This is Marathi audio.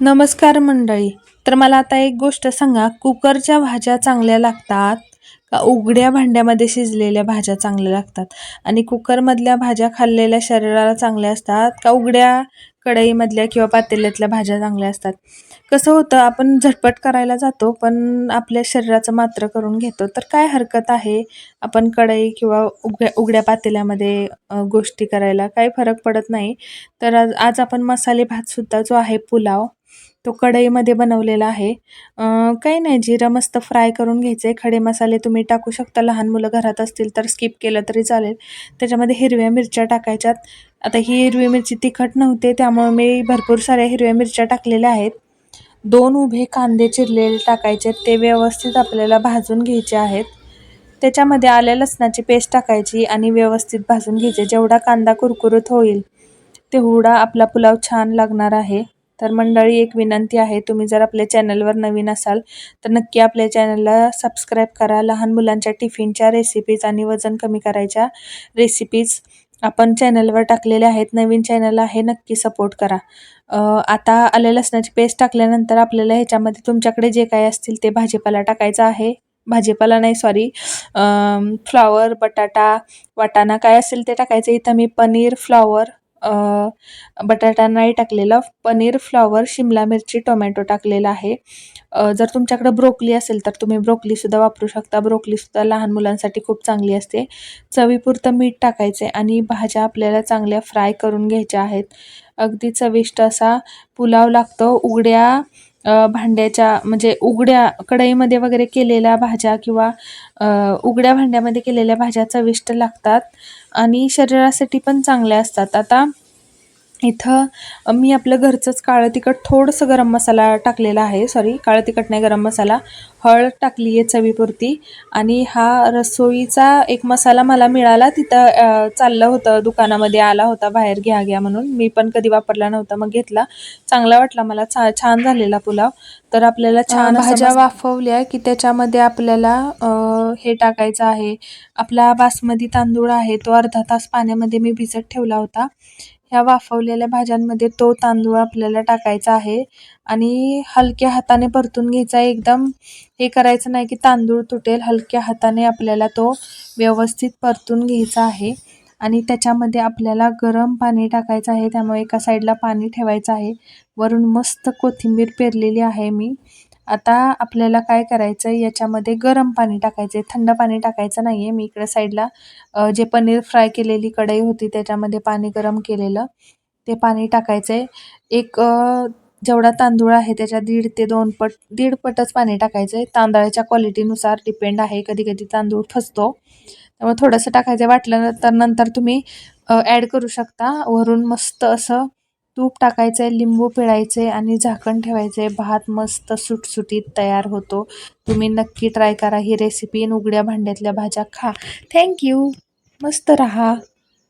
नमस्कार मंडळी. तर मला आता एक गोष्ट सांगा. कुकरच्या भाज्या चांगल्या लागतात का उघड्या भांड्यामध्ये शिजलेल्या भाज्या चांगल्या लागतात? आणि कुकरमधल्या भाज्या खाल्लेल्या शरीराला चांगल्या असतात का उघड्या कढईमधल्या किंवा पातेल्यातल्या भाज्या चांगल्या असतात? कसं होतं आपण झटपट करायला जातो पण आपल्या शरीराचं मात्र करून घेतो. तर काय हरकत आहे? आपण कढई किंवा उघड्या उघड्या पातेल्यामध्ये गोष्टी करायला काही फरक पडत नाही? तर आज आज आपण मसाले भातसुद्धा जो आहे पुलाव तो कढईमध्ये बनवलेला आहे. काही नाही जिरं मस्त फ्राय करून घ्यायचे खडे मसाले तुम्ही टाकू शकता. लहान मुलं घरात असतील तर स्किप केलं तरी चालेल. त्याच्यामध्ये हिरव्या मिरच्या टाकायच्यात. आता ही हिरवी मिरची तिखट नव्हते त्यामुळे मी भरपूर साऱ्या हिरव्या मिरच्या टाकलेल्या आहेत. दोन उभे कांदे चिरलेले टाकायचे ते व्यवस्थित आपल्याला भाजून घ्यायचे आहेत. त्याच्यामध्ये आल्या लसणाची पेस्ट टाकायची आणि व्यवस्थित भाजून घ्यायचे. जेवढा कांदा कुरकुरीत होईल तेवढा आपला पुलाव छान लागणार आहे. तर मंडळी एक विनंती आहे तुम्ही जर आपल्या चॅनलवर नवीन असाल तर नक्की आपल्या चॅनलला सबस्क्राईब करा. लहान मुलांच्या टिफिनच्या रेसिपीज आणि वजन कमी करायच्या रेसिपीज आपण चॅनलवर टाकलेले आहेत. नवीन चॅनल आहे नक्की सपोर्ट करा. आता आले लसणाची पेस्ट टाकल्यानंतर आपल्याला ह्याच्यामध्ये तुमच्याकडे जे काही असतील ते भाजीपाला टाकायचा आहे. भाजीपाला नाही सॉरी फ्लॉवर बटाटा वाटाणा काय असेल ते टाकायचं. इथं मी पनीर फ्लॉवर बटाटा नाही टाकलेला पनीर फ्लॉवर शिमला मिरची टोमॅटो टाकलेला आहे. जर तुमच्याकडे ब्रोकली असेल तर तुम्ही ब्रोकलीसुद्धा वापरू शकता. ब्रोकलीसुद्धा लहान मुलांसाठी खूप चांगली असते. चवीपुरतं मीठ टाकायचे आणि भाज्या आपल्याला चांगल्या फ्राय करून घ्यायच्या आहेत. अगदी चविष्ट असा पुलाव लागतो. उघड्या भांड्याच्या म्हणजे उघड्या कढईमध्ये वगैरे केलेल्या भाज्या किंवा उघड्या भांड्यामध्ये केलेल्या भाज्या चविष्ट लागतात. आणि शरीरासाठी पण चांगल्या असतात. आता इथं मी आपलं घरचंच काळं तिखट थोडंसं गरम मसाला टाकलेला आहे सॉरी काळं तिखट नाही गरम मसाला. हळद टाकली आहे चवीपुरती आणि हा रसोईचा एक मसाला मला मिळाला तिथं चाललं होतं दुकानामध्ये आला होता बाहेर घ्या घ्या म्हणून. मी पण कधी वापरला नव्हता मग घेतला. चांगला वाटला मला छा छान झालेला पुलाव. तर आपल्याला छान भाज्या वाफवल्या की त्याच्यामध्ये आपल्याला हे टाकायचं आहे. आपला बासमती तांदूळ आहे तो अर्धा तास पाण्यामध्ये मी भिजत ठेवला होता. ह्या वाफवलेल्या भाज्यांमध्ये तो तांदूळ आपल्याला टाकायचा आहे. आणि हलक्या हाताने परतून घ्यायचा एकदम हे करायचं नाही की तांदूळ तुटेल. हलक्या हाताने आपल्याला तो व्यवस्थित परतून घ्यायचा आहे. आणि त्याच्यामध्ये आपल्याला गरम पाणी टाकायचं आहे. त्यामुळे एका साईडला पाणी ठेवायचं आहे. वरून मस्त कोथिंबीर पेरलेली आहे मी. आता आपल्याला काय करायचं आहे याच्यामध्ये गरम पाणी टाकायचं आहे थंड पाणी टाकायचं नाही आहे मी इकडे साईडला जे पनीर फ्राय केलेली कढई होती त्याच्यामध्ये पाणी गरम केलेलं. ते पाणी टाकायचं आहे एक जेवढा तांदूळ आहे त्याच्या दीड ते दोन पट दीड पटच पाणी टाकायचं आहे तांदळाच्या क्वालिटीनुसार डिपेंड आहे. कधी कधी तांदूळ फसतो. त्यामुळे थोडंसं टाकायचं वाटलं तर नंतर तुम्ही ॲड करू शकता. वरून मस्त असं तूप टाकायचं आहे लिंबू पिळायचे आणि झाकण ठेवायचे भात मस्त सुटसुटीत तयार होतो. तुम्ही नक्की ट्राय करा ही रेसिपी उघड्या भांड्यातल्या भाज्या खा. थँक्यू मस्त रहा.